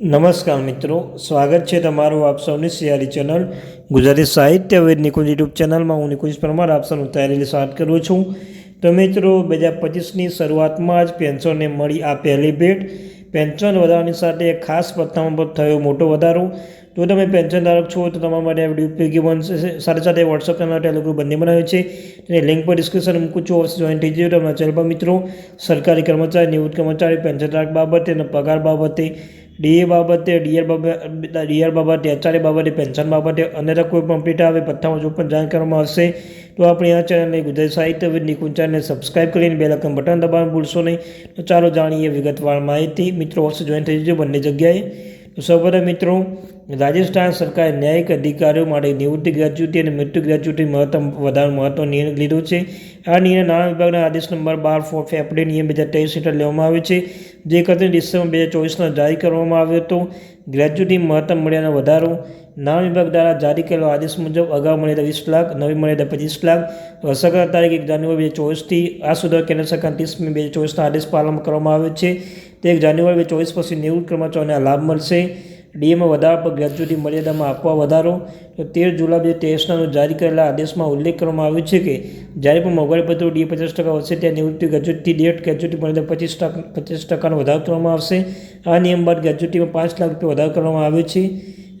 નમસ્કાર મિત્રો, સ્વાગત છે તમારું આપ સૌની સિયારી ચેનલ ગુજરાતી સાહિત્ય વેદ નિકુંજ યુટ્યુબ ચેનલમાં. હું નિકુંજ પરમાર, આપ સૌનું તૈયારી સ્વાગત કરું છું. તો મિત્રો, બે હજાર પચીસની શરૂઆતમાં જ પેન્શનને મળી આ પહેલી ભેટ. પેન્શન વધારવાની સાથે એક ખાસ પત્તામાં પર થયો મોટો વધારો. જો તમે પેન્શન ધારક છો તો તમારા માટે આ વીડિયો ઉપયોગી બનશે સાથે સાથે વોટ્સઅપ ચેનલ ટેલિગ્રુપ બંને બનાવ્યું છે. તેની લિંક પર ડિસ્ક્રિપ્શન મૂકું છું. અવશ્ય જોઈન થઈ જજો તમારા ચેનલ પર, મિત્રો. સરકારી કર્મચારી, નિવૃત્ત કર્મચારી પેન્શન ધારક બાબતે અને પગાર બાબતે ડીએ બાબતે ડીઆર બાબતે ડીઆર બાબતે એચઆરએ બાબતે, પેન્શન બાબતે અન્યથા કોઈ પણ અપડેટ આવે પથ્થામાં જો પણ જાણ કરવામાં આવશે, તો આપણે આ ચેનલને ગુજરાત સાહિત્ય વિદ નિકુંજ ચેનલને સબસ્ક્રાઇબ કરીને બે લખન બટન દબાવવાનું ભૂલશો નહીં. તો ચાલો જાણીએ વિગતવાર માહિતી. મિત્રો વર્ષ જોઈન થઈ જજો બંને જગ્યાએ. સૌપ્રથમ મિત્રો, રાજસ્થાન સરકારે ન્યાયિક અધિકારીઓ માટે નિવૃત્તિ ગ્રેજ્યુટી અને મૃત્યુ ગ્રેજ્યુટી મહત્તમ વધારે મહત્વનો નિર્ણય લીધો છે. આ નિર્ણય નાણાં વિભાગના આદેશ નંબર બાર ફોર ફેબ્રુઆરી નિયમ બે હજાર ત્રેવીસ હેઠળ લેવામાં આવ્યો છે. જે એકત્રીસ ડિસેમ્બર બે હજાર ચોવીસના જારી કરવામાં આવ્યો હતો. ગ્રેજ્યુટી મહત્તમ મળ્યાનો વધારો નાણાં વિભાગ દ્વારા જારી કરેલો આદેશ મુજબ અગાઉ મળેલા વીસ લાખ, નવી મર્યાદા પચીસ લાખ અસરકાર તારીખ એક જાન્યુઆરી બે ચોવીસથી આ સુધારો કેન્દ્ર સરકાર ત્રીસ મે બે હજાર ચોવીસના આદેશ પાલન કરવામાં આવ્યો છે. તે એક જાન્યુઆરી બે ચોવીસ પછી નિવૃત્ત કર્મચારીઓને લાભ મળશે. ડીએમાં વધારા પર ગ્રેજ્યુટી મર્યાદામાં આપવા વધારો. તો તેર જુલાઈ બે ત્રેસના જારી કરેલા આદેશમાં ઉલ્લેખ કરવામાં આવ્યો છે કે, જ્યારે પણ મોંઘવારી પત્રો ડીએ પચાસ ટકા વધશે ત્યાં નિવૃત્તિ ગ્રેજ્યુટી ડેટ ગ્રેજ્યુટી મર્યાદા પચીસ ટકા, પચીસ ટકાનો વધારો કરવામાં આવશે. આ નિયમ બાદ ગ્રેજ્યુટીમાં પાંચ લાખ રૂપિયા વધારો કરવામાં આવ્યો છે.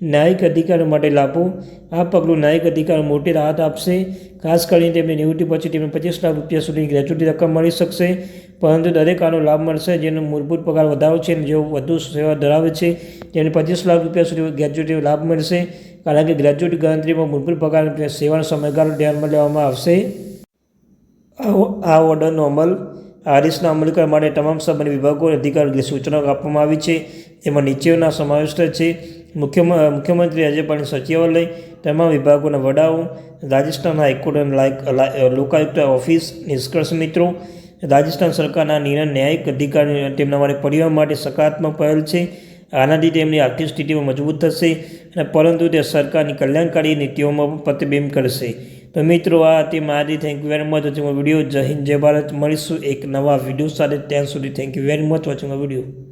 ન્યાયિક અધિકારો માટે લાભો આ પગલું ન્યાયિક અધિકાર મોટી રાહત આપશે ખાસ કરીને તેમની નિવૃત્તિ પછી તેમને પચીસ લાખ રૂપિયા સુધી ગ્રેજ્યુટી રકમ મળી શકશે પરંતુ દરેક આનો લાભ મળશે જેનો મૂળભૂત પગાર વધારો છે અને જેઓ વધુ સેવા ધરાવે છે તેને પચીસ લાખ રૂપિયા સુધી ગ્રેજ્યુટી લાભ મળશે. કારણ કે ગ્રેજ્યુટી ગણતરીમાં મૂળભૂત પગાર સેવાનો સમયગાળો ધ્યાનમાં લેવામાં આવશે. આ ઓર્ડરનો અમલ આદેશના અમલીકરણ માટે તમામ સંબંધિત વિભાગો અધિકારીઓને સૂચનાઓ આપવામાં આવી છે. એમાં નીચેના સમાવિષ્ટ છે. મુખ્ય મુખ્યમંત્રી આજે પણ સચિવાલય તમામ વિભાગોના વડાઓ, રાજસ્થાન હાઈકોર્ટ અને લોકાયુક્ત ઓફિસ, નિષ્કર્ષ મિત્રો, રાજસ્થાન સરકારના નિર્ણય, ન્યાયિક અધિકારી તેમના માટે પરિવાર માટે સકારાત્મક પહેલ છે. આનાથી તેમની આર્થિક સ્થિતિમાં મજબૂત થશે અને પરંતુ તે સરકારની કલ્યાણકારી નીતિઓમાં પણ પ્રતિબિંબ કરશે. તો મિત્રો, આ હતી મારી thank you very much watching video જય હિન્દ, જય ભારત. મળીશું એક નવા વીડિયો સાથે. ત્યાં સુધી thank you very much watching video